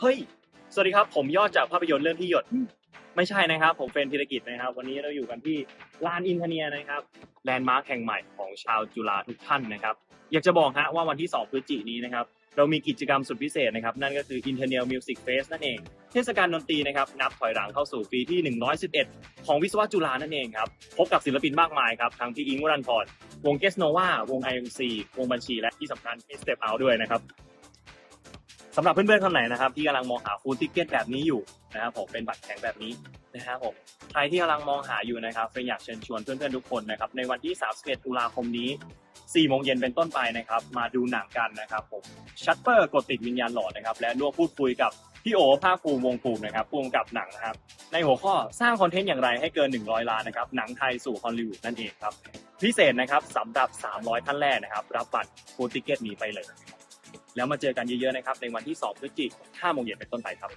เฮ้ย สวัสดีครับ ผมยอดจากภาพยนตร์เรื่องที่หยด ไม่ใช่นะครับ ผมเฟรนธีรกิจนะครับ วันนี้เราอยู่กันที่ลานอินเทเนียนะครับ แลนด์มาร์คแห่งใหม่ของชาวจุฬาทุกท่านนะครับ อยากจะบอกฮะว่าวันที่ 2 พฤศจิกายนนี้นะครับ เรามีกิจกรรมสุดพิเศษนะครับ นั่นก็คือ Internal Music Fest นั่นเอง เทศกาลดนตรีนะครับ นับถอยหลังเข้าสู่ปีที่ 111 ของวิศวะจุฬานั่นเองครับ พบกับศิลปินมากมายครับ ทั้งพี่อิงวรันทรวงเกสโนวาวง IMC วงบัญชี และที่สำคัญมี Step Out ด้วยนะครับ สำหรับเพื่อนๆคนไหนนะครับที่กำลังมองหาฟูลติเกตแบบนี้อยู่นะครับผมเป็นบัตรแข็งแบบนี้นะครับผมใครที่กำลังมองหาอยู่นะครับเฟรนอยากเชิญชวนเพื่อนๆทุกคนนะครับในวันที่ 31 ตุลาคมนี้ 4 โมงเย็นเป็นต้นไปนะครับ มาดูหนังกันนะครับผมชัตเปอร์กดติดวิญญาณหลอนนะครับและร่วมพูดคุยกับพี่โอภาคภูมิวงภูมินะครับภูมิกับหนังนะครับในหัวข้อสร้างคอนเทนต์อย่างไรให้เกิน 100 ล้านนะครับหนังไทยสู่ฮอลลีวูดนั่นเองครับพิเศษนะครับสำหรับ 300 ท่านแรกนะครับ รับบัตรฟูลติเกตนี้ไปเลย แล้วมาเจอกันเยอะๆนะครับในวันที่2พฤศจิกายน5โมงเย็นเป็นต้นไปครับ